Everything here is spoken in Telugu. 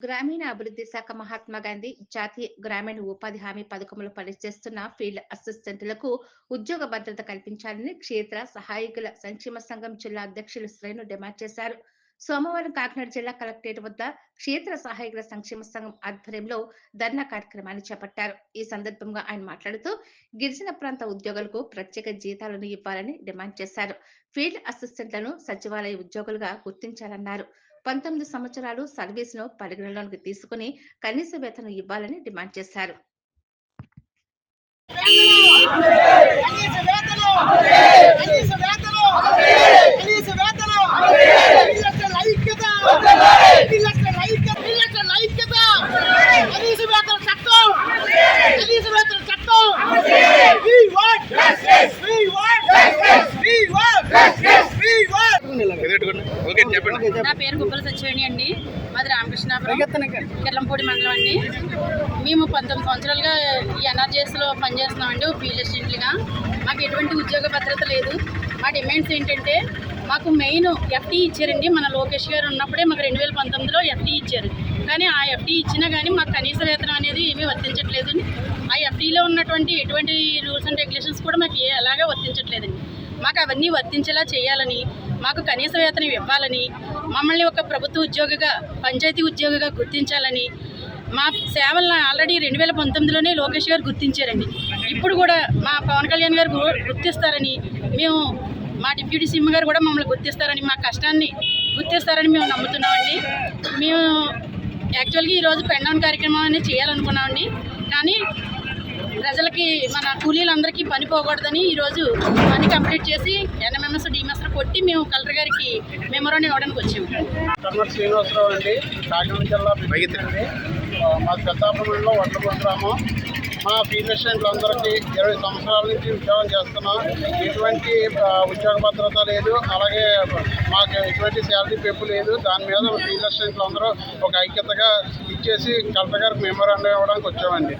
గ్రామీణ అభివృద్ధి శాఖ మహాత్మా గాంధీ జాతీయ గ్రామీణ ఉపాధి హామీ పథకంలో పనిచేస్తున్న ఫీల్డ్ అసిస్టెంట్లకు ఉద్యోగ భద్రత కల్పించాలని క్షేత్ర సహాయకుల సంక్షేమ సంఘం జిల్లా అధ్యక్షులు శ్రేణు డిమాండ్ చేశారు. సోమవారం కాకినాడ జిల్లా కలెక్టరేట్ వద్ద క్షేత్ర సహాయకుల సంక్షేమ సంఘం ఆధ్వర్యంలో ధర్నా కార్యక్రమాన్ని చేపట్టారు. ఈ సందర్భంగా ఆయన మాట్లాడుతూ గిరిజన ప్రాంత ఉద్యోగులకు ప్రత్యేక జీతాలను ఇవ్వాలని డిమాండ్ చేశారు. ఫీల్డ్ అసిస్టెంట్లను సచివాలయ ఉద్యోగులుగా గుర్తించాలన్నారు. పంతొమ్మిది సంవత్సరాలు సర్వీసును పరిగణలోకి తీసుకుని కనీస వేతనం ఇవ్వాలని డిమాండ్ చేశారు. నా పేరు గుబ్బల సత్యవేణి అండి. మాది రామకృష్ణాపురం కిర్లంపూడి మండలం అండి. మేము పంతొమ్మిది సంవత్సరాలుగా ఈ ఎన్ఆర్జీఎస్లో పనిచేస్తున్నామండి అసిస్టెంట్లుగా. మాకు ఎటువంటి ఉద్యోగ భద్రత లేదు. మా డిమాండ్స్ ఏంటంటే మాకు మెయిన్ ఎఫ్టీ ఇచ్చారండి. మన లోకేష్ గారు ఉన్నప్పుడే మాకు రెండు వేల పంతొమ్మిదిలో ఎఫ్టీ ఇచ్చారు. కానీ ఆ ఎఫ్టీ ఇచ్చినా కానీ మాకు కనీస వేతనం అనేది ఏమీ వర్తించట్లేదు. ఆ ఎఫ్టీలో ఉన్నటువంటి ఎటువంటి రూల్స్ అండ్ రెగ్యులేషన్స్ కూడా మాకు ఏ ఎలాగా వర్తించట్లేదండి. మాకు అవన్నీ వర్తించేలా చేయాలని మాకు కనీస వేతనం ఇవ్వాలని మమ్మల్ని ఒక ప్రభుత్వ ఉద్యోగిగా పంచాయతీ ఉద్యోగిగా గుర్తించాలని మా సేవలను ఆల్రెడీ రెండు వేల పంతొమ్మిదిలోనే లోకేష్ గారు గుర్తించారండి. ఇప్పుడు కూడా మా పవన్ కళ్యాణ్ గారు గుర్తిస్తారని మేము మా డిప్యూటీ సీఎం గారు కూడా మమ్మల్ని గుర్తిస్తారని మా కష్టాన్ని గుర్తిస్తారని మేము నమ్ముతున్నామండి. మేము యాక్చువల్గా ఈరోజు పెండౌన్ కార్యక్రమం అనేది చేయాలనుకున్నామండి. కానీ ప్రజలకి మన కూలీలందరికీ పని పోకూడదని ఈరోజు పని కంప్లీట్ చేసి ఎన్ఎంఎంఎస్ డిఎంఎస్ కొట్టి మేము కలెక్టర్ గారికి మెమోరాన్ని ఇవ్వడానికి వచ్చాము. కర్మటి శ్రీనివాసరావు అండి కాకినాడ జిల్లా అండి. మా పెద్దాపురంలో వడ్లపూడి గ్రామం. మా ఫీల్డ్ అసిస్టెంట్లందరికీ ఇరవై సంవత్సరాల నుంచి ఉద్యోగం చేస్తున్నాం. ఎటువంటి ఉద్యోగ భద్రత లేదు. అలాగే మాకు ఎటువంటి శాలరీ పెంపు లేదు. దాని మీద ఫీల్డ్ అసిస్టెంట్లు అందరూ ఒక ఐక్యతగా ఇచ్చేసి కలెక్టర్ గారికి మెమోరాండం ఇవ్వడానికి వచ్చామండి.